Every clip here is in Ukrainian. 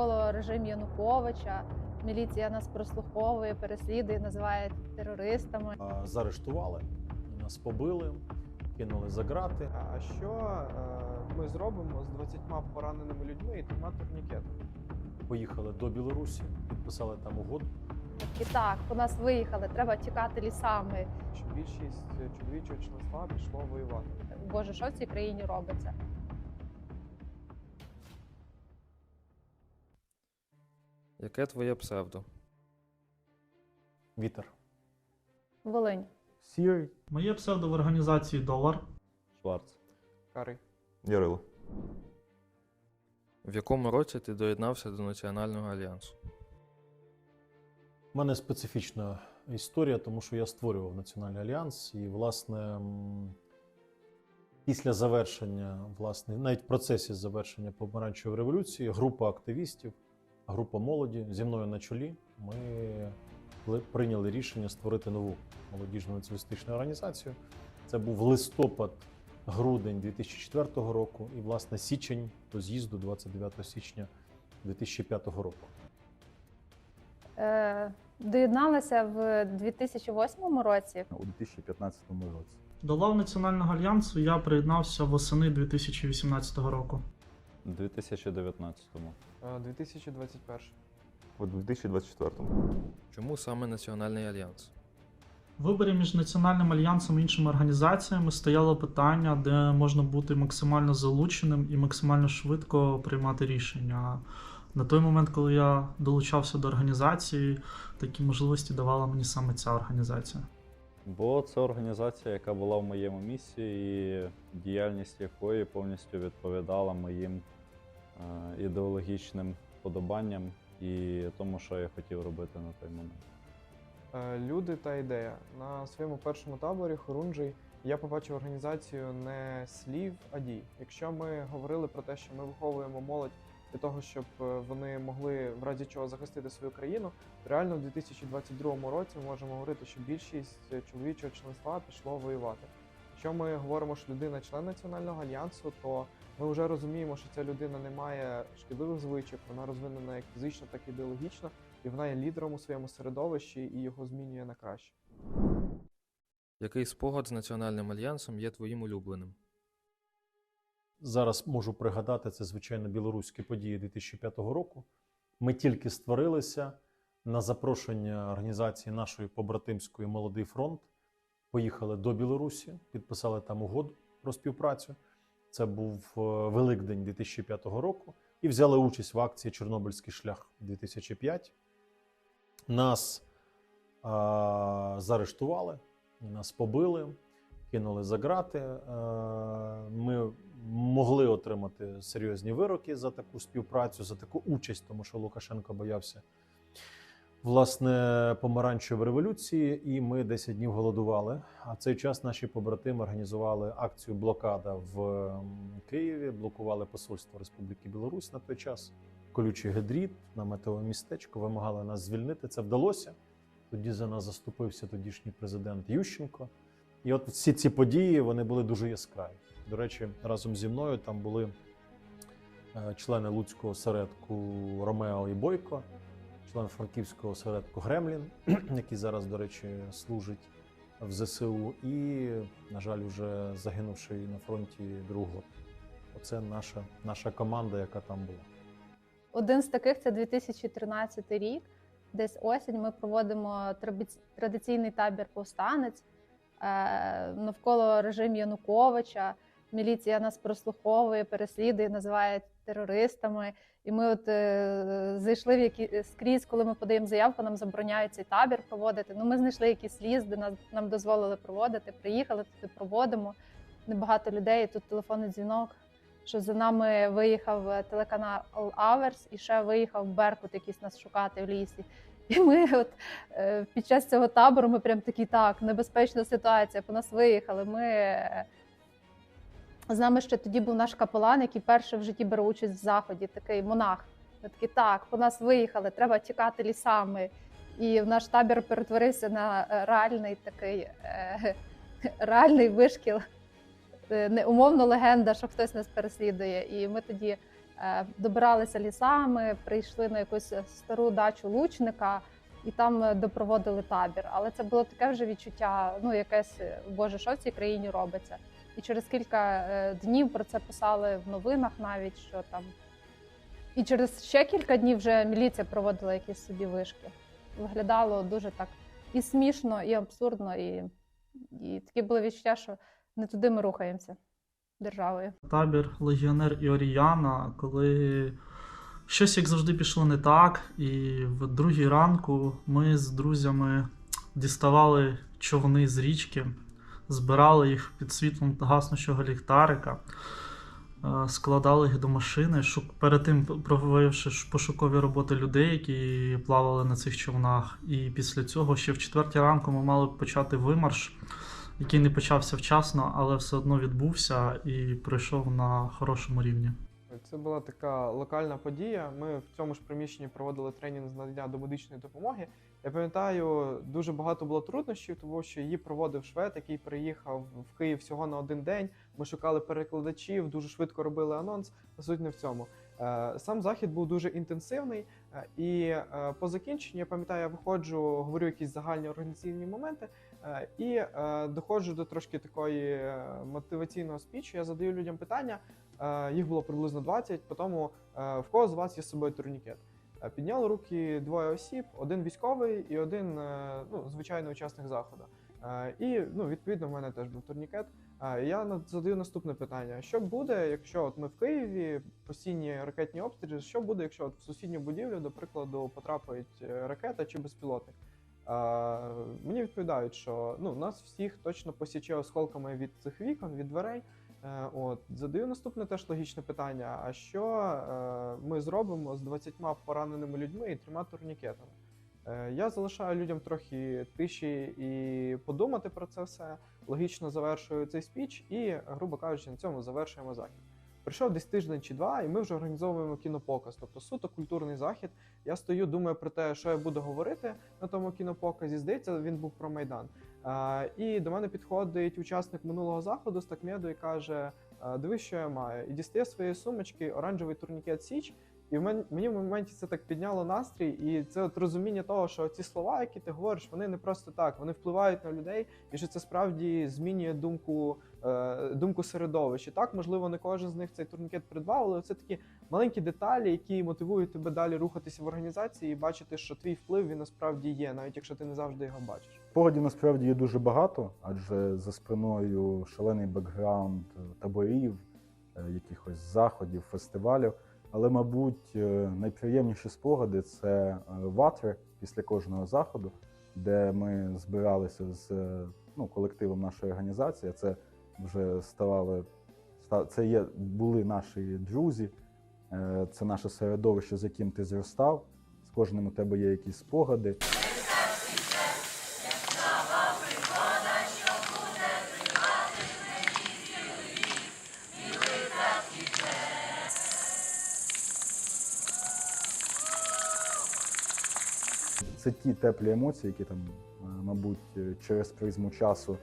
навколо режим Януковича. Міліція нас прослуховує, переслідує, називає терористами. Заарештували, нас побили, кинули за грати. А що е, ми зробимо з 20 пораненими людьми і трьома турнікетами? Поїхали до Білорусі, підписали там угоду. І так, по нас виїхали, треба тікати лісами. Що більшість чоловічого членства пішло воювати. Боже, що в цій країні робиться? Яке твоє псевдо? Вітер. Волинь. Сірий. Моє псевдо в організації Долар. Шварц. Кари. Ярило. В якому році ти доєднався до Національного альянсу? У мене специфічна історія, тому що я створював Національний альянс, і, власне, після завершення, власне, навіть в процесі завершення помаранчевої революції, група активістів, група молоді зі мною на чолі. Ми прийняли рішення створити нову молодіжну націоналістичну організацію. Це був листопад, грудень 2004 року, і, власне, січень до з'їзду 29 січня 2005 року. Е, доєдналася в 2008 році. У 2015 році. До лав Національного альянсу я приєднався восени 2018 року. У 2019-му. Е, 2021. У 2024-му. Чому саме Національний альянс? В виборі між Національним альянсом і іншими організаціями стояло питання, де можна бути максимально залученим і максимально швидко приймати рішення. На той момент, коли я долучався до організації, такі можливості давала мені саме ця організація. Бо це організація, яка була в моєму місці, і діяльність якої повністю відповідала моїм е, ідеологічним вподобанням і тому, що я хотів робити на той момент. Е, Люди та ідея. На своєму першому таборі Хорунжий я побачив організацію не слів, а дій. Якщо ми говорили про те, що ми виховуємо молодь для того, щоб е, вони могли в разі чого захистити свою країну, реально в 2022 році ми можемо говорити, що більшість е, чоловічого членства пішло воювати. Якщо ми говоримо, що людина член національного альянсу, то ми вже розуміємо, що ця людина не має шкідливих звичок, вона розвинена як фізично, так і ідеологічно, і вона є лідером у своєму середовищі і його змінює на краще. Який спогад з Національним альянсом є твоїм улюбленим? Зараз можу пригадати це, звичайно, білоруські події 2005 року. Ми тільки створилися на запрошення організації нашої побратимської Молодий фронт. Поїхали до Білорусі, підписали там угоду про співпрацю. Це був е, Великдень 2005 року, і взяли участь в акції Чорнобильський шлях 2005. Нас а, заарештували, нас побили, кинули за грати. Е, Ми могли отримати серйозні вироки за таку співпрацю, за таку участь, тому що Лукашенко боявся власне помаранчевої революції, і ми 10 днів голодували. А в цей час наші побратими організували акцію блокада в Києві, блокували посольство Республіки Білорусь на той час. Колючий гедріт, наметове містечко, вимагали нас звільнити. Це вдалося. Тоді за нас заступився тодішній президент Ющенко. І от всі ці події вони були дуже яскраві. До речі, разом зі мною там були е, члени Луцького осередку Ромео і Бойко, член франківського осередку Гремлін, який зараз, до речі, служить в ЗСУ, і, на жаль, вже загинувший на фронті другого. Оце наша, наша команда, яка там була. Один з таких це 2013 рік. Десь осінь ми проводимо традиційний табір повстанець навколо режим Януковича. Міліція нас прослуховує, переслідує, називає терористами. І ми от е, зайшли в які скрізь, коли ми подаємо заявку, нам забороняють цей табір проводити. Ну ми знайшли якийсь ліс, де нас нам дозволили проводити. Приїхали туди, проводимо. Небагато людей. Тут телефонний дзвінок. Що за нами виїхав е, телеканал Аверс і ще виїхав Беркут якийсь нас шукати в лісі. І ми, от е, під час цього табору, ми прям такі так, небезпечна ситуація. По нас виїхали. Ми е, з нами ще тоді був наш капелан, який перший в житті бере участь в заході, такий монах. Ми такі, так, по нас виїхали, треба тікати лісами. І наш табір перетворився на е, реальний такий реальний вишкіл, е, не умовно легенда, що хтось нас переслідує. І ми тоді Добиралися лісами, прийшли на якусь стару дачу лучника і там е, допроводили табір. Але це було таке вже відчуття, ну якесь е, боже, що в цій країні робиться. І через кілька е, днів про це писали в новинах навіть, що там. І через ще кілька днів вже міліція проводила якісь собі вишки. Виглядало дуже так і смішно, і абсурдно, і, і такі були відчуття, що не туди ми рухаємося державою. Табір Легіонер і Оріяна, коли щось як завжди пішло не так, і в другій ранку ми з друзями діставали човни з річки, збирали їх під світлом гаснущого ліхтарика, е, складали їх до машини, шук... перед тим провівши пошукові роботи людей, які плавали на цих човнах. І після цього ще в четвертій ранку ми мали почати вимарш який не почався вчасно, але все одно відбувся і пройшов на хорошому рівні. Це була така локальна подія. Ми в цьому ж приміщенні проводили тренінг з надання до медичної допомоги. Я пам'ятаю, дуже багато було труднощів, тому що її проводив швед, який приїхав в Київ всього на один день. Ми шукали перекладачів, дуже швидко робили анонс. Суть не в цьому. Е, Сам захід був дуже інтенсивний, е, і е, по закінченню я пам'ятаю, я виходжу, говорю якісь загальні організаційні моменти, і доходжу до трошки такої мотиваційного спічу. Я задаю людям питання. Їх було приблизно 20, по тому в кого з вас є з собою турнікет. Підняли руки двоє осіб: один військовий і один ну, звичайний учасник заходу. І ну, відповідно в мене теж був турнікет. Я задаю наступне питання: що буде, якщо от ми в Києві постійні ракетні обстріли? Що буде, якщо от в сусідню будівлю, до прикладу, потрапить е, ракета чи безпілотник? Мені відповідають, що ну нас всіх точно посіче осколками від цих вікон, від дверей. Е, От задаю наступне теж логічне питання: а що е, ми зробимо з 20 пораненими людьми і трьома турнікетами? Я залишаю людям трохи тиші і подумати про це все. Логічно завершую цей спіч, і, грубо кажучи, на цьому завершуємо захід. Прийшов десь тиждень чи два, і ми вже організовуємо кінопоказ, тобто суто культурний захід. Я стою, думаю про те, що я буду говорити на тому кінопоказі. Здається, він був про майдан. І до мене підходить учасник минулого заходу з такмеду і каже: «А, Дивись, що я маю. І дістає своєї сумочки оранжевий турнікет Січ. І в мен- мені в моменті це так підняло настрій, і це от розуміння того, що ці слова, які ти говориш, вони не просто так, вони впливають на людей, і що це справді змінює думку, е, думку середовища. Так, можливо, не кожен з них цей турнікет придбав, але це такі маленькі деталі, які мотивують тебе далі рухатися в організації і бачити, що твій вплив він насправді є, навіть якщо ти не завжди його бачиш. Спогадів насправді є дуже багато, адже за спиною шалений бекграунд таборів, е, якихось заходів, фестивалів. Але, мабуть, е, найприємніші спогади це е, ватри після кожного заходу, де ми збиралися з е, ну, колективом нашої організації. Це вже ставали ста- це є були наші друзі, це наше середовище, з яким ти зростав. З кожним у тебе є якісь спогади. Ті теплі емоції, які там, е, мабуть, е, через призму часу,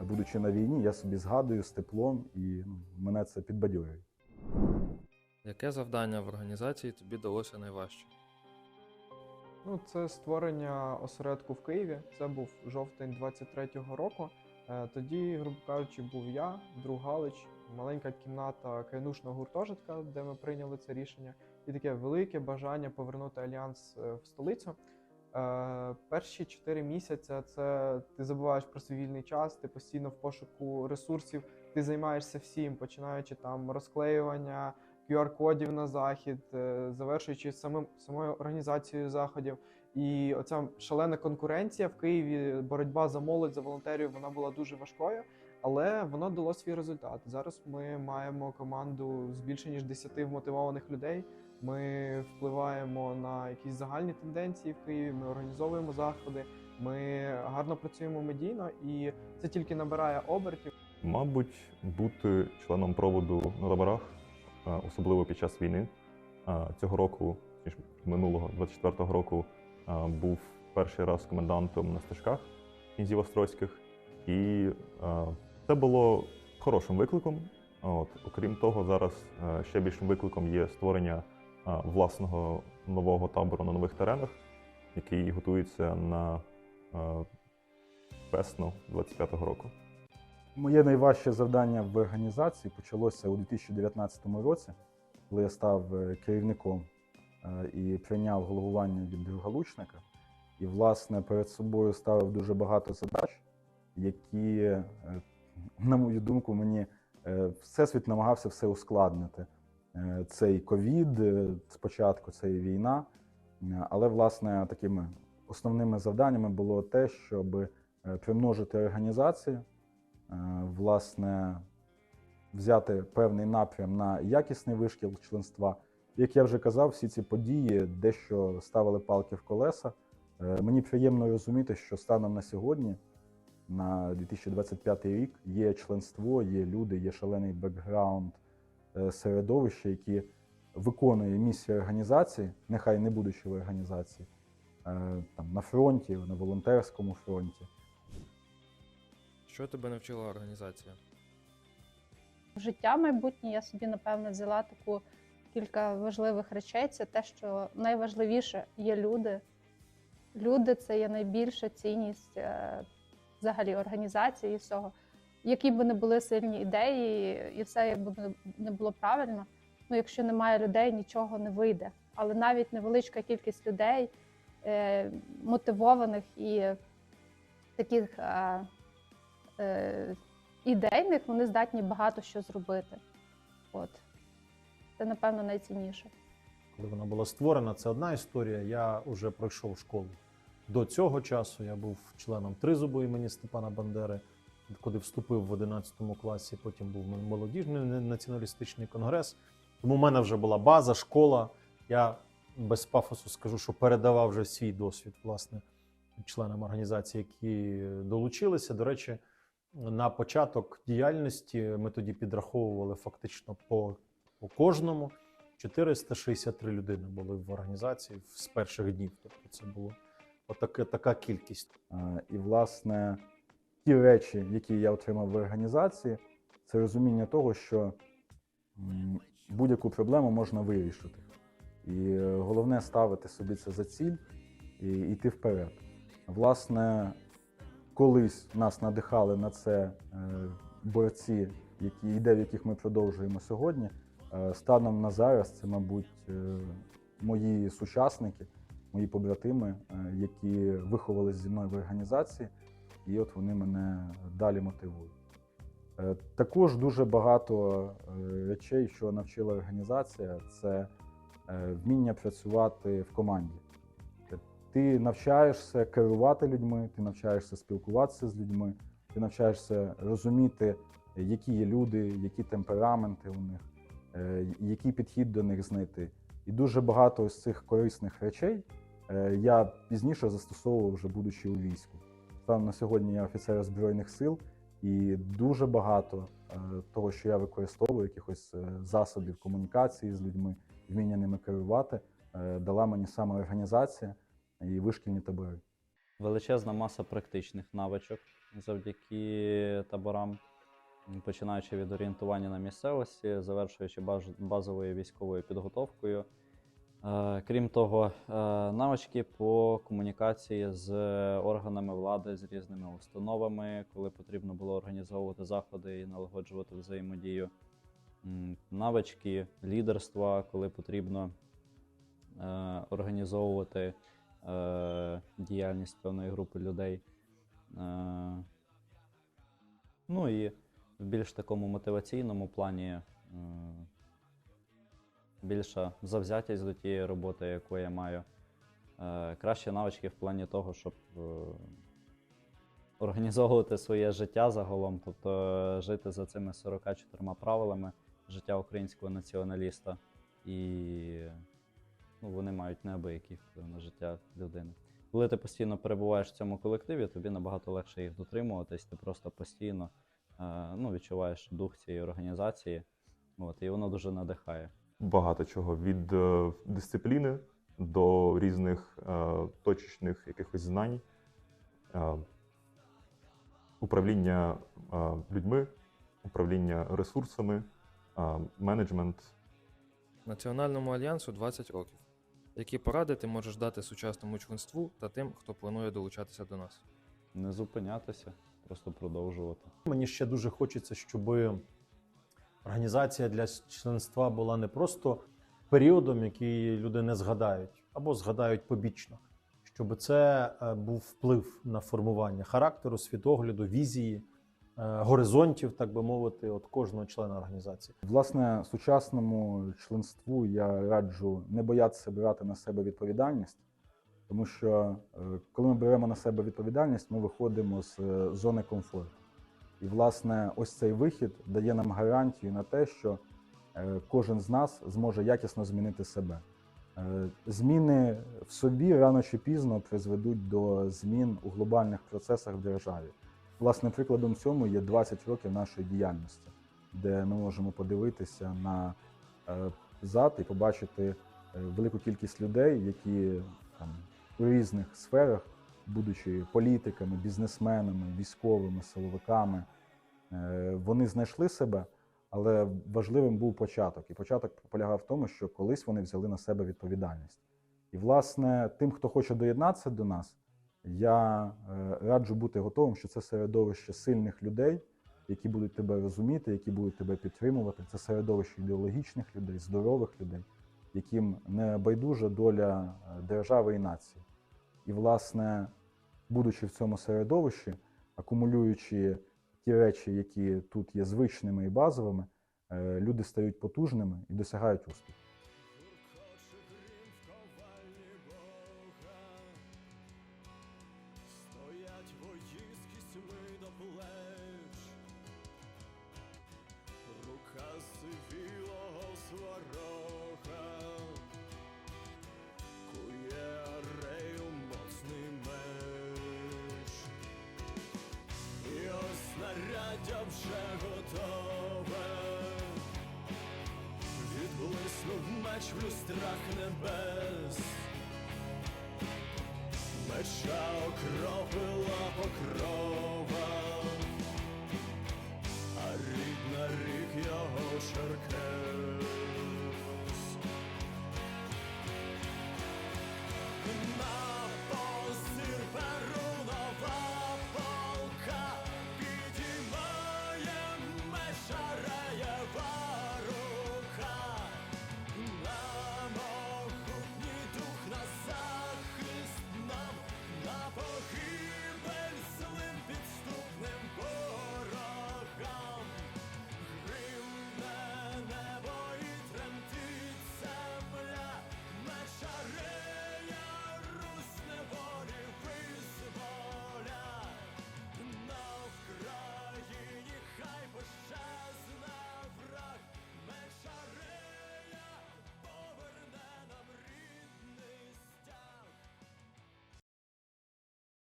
будучи на війні, я собі згадую з теплом, і ну, мене це підбадьорює. Яке завдання в організації тобі далося найважче? Ну, це створення осередку в Києві. Це був жовтень 23-го року. Е, Тоді, грубо кажучи, був я, друг Галич, маленька кімната кайнушного гуртожитка, де ми прийняли це рішення, і таке велике бажання повернути альянс в столицю. Е, Перші чотири місяці це ти забуваєш про свій вільний час, ти постійно в пошуку ресурсів, ти займаєшся всім, починаючи там розклеювання QR-кодів на захід, е, завершуючи самим самою організацією заходів. І оця шалена конкуренція в Києві, боротьба за молодь, за волонтерів, вона була дуже важкою, але воно дало свій результат. Зараз ми маємо команду з більше ніж 10 вмотивованих людей. Ми впливаємо на якісь загальні тенденції в Києві. Ми організовуємо заходи. Ми гарно працюємо медійно, і це тільки набирає обертів. Мабуть, бути членом проводу на таборах, особливо під час війни. Цього року, ніж минулого, 24-го року, був перший раз комендантом на стежках князів Острозьких. І це було хорошим викликом, От. Окрім того, зараз е, ще більшим викликом є створення е, власного нового табору на нових теренах, який готується на е, весну 25-го року. Моє найважче завдання в організації почалося у 2019 році, коли я став е, керівником е, і прийняв головування від Другалучника. І, власне, перед собою ставив дуже багато задач, які, е, на мою думку, мені е, всесвіт намагався все ускладнити. Е, Це і ковід, е, спочатку це війна. Е, Але, власне, такими основними завданнями було те, щоб примножити організацію, власне, взяти певний напрям на якісний вишкіл членства. Як я вже казав, всі ці події дещо ставили палки в колеса. Мені приємно розуміти, що станом на сьогодні, на 2025 рік, є членство, є люди, є шалений бекграунд е, середовища, які виконує місію організації, нехай не будучи в організації, е, там на фронті, на волонтерському фронті. Що тебе навчила організація? життя майбутнє я собі напевно взяла таку кілька важливих речей. Це те, що найважливіше є люди. Люди це є найбільша цінність е, взагалі організації і всього. Які б не були сильні ідеї, і все як би не- не було правильно. Ну, якщо немає людей, нічого не вийде. Але навіть невеличка кількість людей, е, мотивованих і таких е, е, ідейних, вони здатні багато що зробити. От. Це, напевно, найцінніше. Коли вона була створена, це одна історія. Я вже пройшов школу. До цього часу я був членом тризубу імені Степана Бандери, куди вступив в 11 класі, потім був молодіжний націоналістичний конгрес. Тому в мене вже була база, школа. Я без пафосу скажу, що передавав вже свій досвід власне членам організації, які долучилися. До речі, на початок діяльності ми тоді підраховували фактично по, по кожному. 463 людини були в організації з перших днів. Тобто це було отаке, така кількість. І, власне, ті речі, які я отримав в організації, це розуміння того, що будь-яку проблему можна вирішити. І е, головне ставити собі це за ціль і йти вперед. Власне, колись нас надихали на це е, борці, які ідеї, яких ми продовжуємо сьогодні. Е, Станом на зараз це, мабуть, мої сучасники, мої побратими, які виховались зі мною в організації, і от вони мене далі мотивують. Е, Також дуже багато е, речей, що навчила організація, це е, вміння працювати в команді. Ти навчаєшся керувати людьми, ти навчаєшся спілкуватися з людьми, ти навчаєшся розуміти, які є люди, які темпераменти у них, який підхід до них знайти. І дуже багато ось цих корисних речей я пізніше застосовував вже будучи у війську. Станом на сьогодні я офіцер Збройних сил, і дуже багато е, того, що я використовую, якихось е, засобів комунікації з людьми, вміння ними керувати, е, дала мені саме організація і вишкільні табори. Величезна маса практичних навичок завдяки таборам, починаючи від орієнтування на місцевості, завершуючи базовою військовою підготовкою. Е, Крім того, е, навички по комунікації з органами влади, з різними установами, коли потрібно було організовувати заходи і налагоджувати взаємодію. Навички лідерства, коли потрібно е, організовувати е, діяльність певної групи людей. Е, ну і в більш такому мотиваційному плані е, більша завзятість до тієї роботи, яку я маю. Е, кращі навички в плані того, щоб е, організовувати своє життя загалом, тобто е, жити за цими 44 правилами життя українського націоналіста. І ну, вони мають неабиякий вплив на життя людини. Коли ти постійно перебуваєш в цьому колективі, тобі набагато легше їх дотримуватись, ти просто постійно ну, відчуваєш дух цієї організації, от, і воно дуже надихає. Багато чого від е, дисципліни до різних е, точечних якихось знань, е, управління е, людьми, управління ресурсами, менеджмент. Національному альянсу 20 років. Які поради ти можеш дати сучасному членству та тим, хто планує долучатися до нас? Не зупинятися, просто продовжувати. Мені ще дуже хочеться, щоб організація для членства була не просто періодом, який люди не згадають, або згадають побічно, щоб це е, був вплив на формування характеру, світогляду, візії, е, горизонтів, так би мовити, от кожного члена організації. Власне, сучасному членству я раджу не боятися брати на себе відповідальність, тому що е, коли ми беремо на себе відповідальність, ми виходимо з зони комфорту. І, власне, ось цей вихід дає нам гарантію на те, що е, кожен з нас зможе якісно змінити себе. Е, Зміни в собі рано чи пізно призведуть до змін у глобальних процесах в державі. Власне, прикладом цьому є 20 років нашої діяльності, де ми можемо подивитися на е, зад і побачити велику кількість людей, які там у різних сферах, будучи політиками, бізнесменами, військовими, силовиками, е, вони знайшли себе, але важливим був початок. І початок полягав в тому, що колись вони взяли на себе відповідальність. І, власне, тим, хто хоче доєднатися до нас, я е, раджу бути готовим, що це середовище сильних людей, які будуть тебе розуміти, які будуть тебе підтримувати. Це середовище ідеологічних людей, здорових людей, яким не байдужа доля е, держави і нації. І, власне, будучи в цьому середовищі, акумулюючи ті речі, які тут є звичними і базовими, е, люди стають потужними і досягають успіху. Меч в люстрах небес. Меча окропила покрова, а рідна рік його черкес.